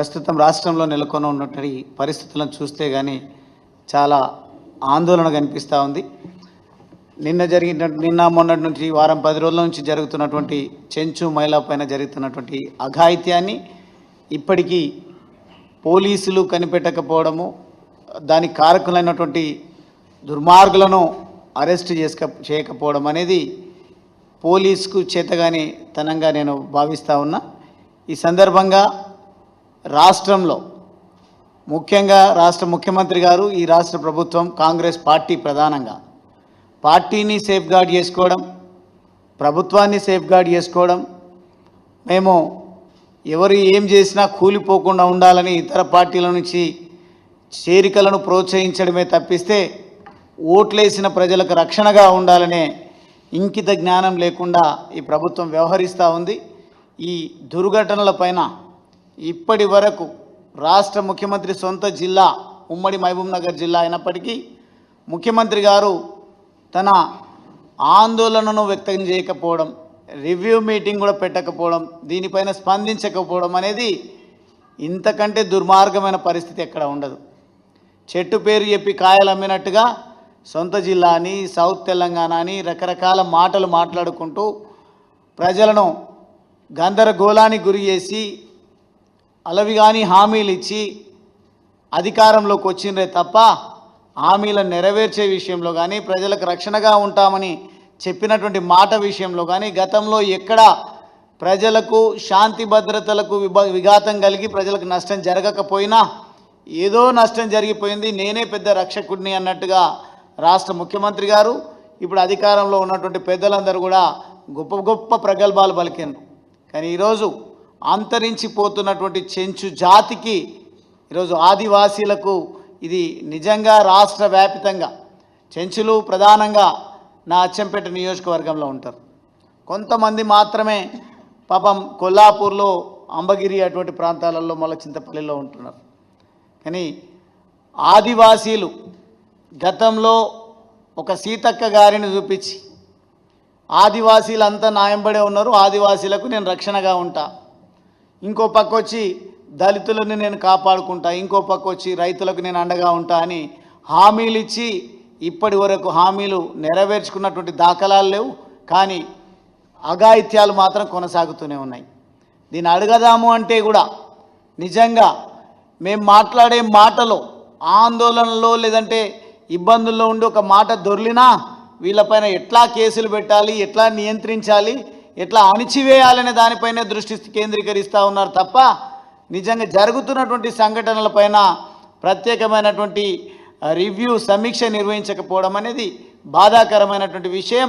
ప్రస్తుతం రాష్ట్రంలో నెలకొని ఉన్నటువంటి పరిస్థితులను చూస్తే కానీ చాలా ఆందోళన కనిపిస్తూ ఉంది. నిన్న జరిగిన నిన్న మొన్నటి నుంచి వారం పది రోజుల నుంచి జరుగుతున్నటువంటి చెంచు మహిళ పైన జరుగుతున్నటువంటి అఘాయిత్యాన్ని ఇప్పటికీ పోలీసులు కనిపెట్టకపోవడము దానికి కారకులైనటువంటి దుర్మార్గులను అరెస్ట్ చేసుక చేయకపోవడం అనేది పోలీసుకు చేతగాని తనంగా నేను భావిస్తూ ఉన్నా. ఈ సందర్భంగా రాష్ట్రంలో ముఖ్యంగా రాష్ట్ర ముఖ్యమంత్రి గారు ఈ రాష్ట్ర ప్రభుత్వం కాంగ్రెస్ పార్టీ ప్రధానంగా. పార్టీని సేఫ్ గార్డ్ చేసుకోవడం ప్రభుత్వాన్ని సేఫ్ గార్డ్ చేసుకోవడం మేము ఎవరు ఏం చేసినా కూలిపోకుండా ఉండాలని ఇతర పార్టీల నుంచి చేరికలను ప్రోత్సహించడమే తప్పిస్తే ఓట్లేసిన ప్రజలకు రక్షణగా ఉండాలనే ఇంకిత జ్ఞానం లేకుండా ఈ ప్రభుత్వం వ్యవహరిస్తూ ఉంది. ఈ దుర్ఘటనలపైన ఇప్పటి వరకు రాష్ట్ర ముఖ్యమంత్రి సొంత జిల్లా ఉమ్మడి మహబూబ్నగర్ జిల్లా అయినప్పటికీ ముఖ్యమంత్రి గారు తన ఆందోళనను వ్యక్తం చేయకపోవడం రివ్యూ మీటింగ్ కూడా పెట్టకపోవడం దీనిపైన స్పందించకపోవడం అనేది ఇంతకంటే దుర్మార్గమైన పరిస్థితి ఎక్కడ ఉండదు. చెట్టు పేరు చెప్పి కాయలు అమ్మినట్టుగా సొంత జిల్లా అని సౌత్ తెలంగాణ అని రకరకాల మాటలు మాట్లాడుకుంటూ ప్రజలను గందరగోళానికి గురి చేసి అలవి కానీ హామీలు ఇచ్చి అధికారంలోకి వచ్చిండ్రే తప్ప హామీలను నెరవేర్చే విషయంలో కానీ ప్రజలకు రక్షణగా ఉంటామని చెప్పినటువంటి మాట విషయంలో కానీ గతంలో ఎక్కడ ప్రజలకు శాంతి భద్రతలకు విఘాతం కలిగి ప్రజలకు నష్టం జరగకపోయినా ఏదో నష్టం జరిగిపోయింది నేనే పెద్ద రక్షకుడిని అన్నట్టుగా రాష్ట్ర ముఖ్యమంత్రి గారు ఇప్పుడు అధికారంలో ఉన్నటువంటి పెద్దలందరూ కూడా గొప్ప గొప్ప ప్రగల్భాలు పలికినారు కానీ ఈరోజు అంతరించిపోతున్నటువంటి చెంచు జాతికి ఈరోజు ఆదివాసీలకు ఇది నిజంగా రాష్ట్ర వ్యాపితంగా చెంచులు ప్రధానంగా నా అచ్చంపేట నియోజకవర్గంలో ఉంటారు. కొంతమంది మాత్రమే పాపం కొల్లాపూర్లో అంబగిరి అటువంటి ప్రాంతాలలో మళ్ళీ చింతపల్లిలో ఉంటున్నారు. కానీ ఆదివాసీలు గతంలో ఒక సీతక్క గారిని చూపించి ఆదివాసీలంతా నాయంబడే ఉన్నారు ఆదివాసీలకు నేను రక్షణగా ఉంటాను ఇంకో పక్క వచ్చి దళితులను నేను కాపాడుకుంటా ఇంకో పక్క వచ్చి రైతులకు నేను అండగా ఉంటా అని హామీలు ఇచ్చి ఇప్పటి వరకు హామీలు నెరవేర్చుకున్నటువంటి దాఖలాలు లేవు. కానీ అఘాయిత్యాలు మాత్రం కొనసాగుతూనే ఉన్నాయి. దీన్ని అడగదాము అంటే కూడా నిజంగా మేము మాట్లాడే మాటలో ఆందోళనలో లేదంటే ఇబ్బందుల్లో ఉండి ఒక మాట దొర్లినా వీళ్ళపైన ఎట్లా కేసులు పెట్టాలి ఎట్లా నియంత్రించాలి ఎట్లా అణిచివేయాలనే దానిపైనే దృష్టి కేంద్రీకరిస్తూ ఉన్నారు తప్ప నిజంగా జరుగుతున్నటువంటి సంఘటనలపైన ప్రత్యేకమైనటువంటి రివ్యూ సమీక్ష నిర్వహించకపోవడం అనేది బాధాకరమైనటువంటి విషయం.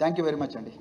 థ్యాంక్ యూ వెరీ మచ్ అండి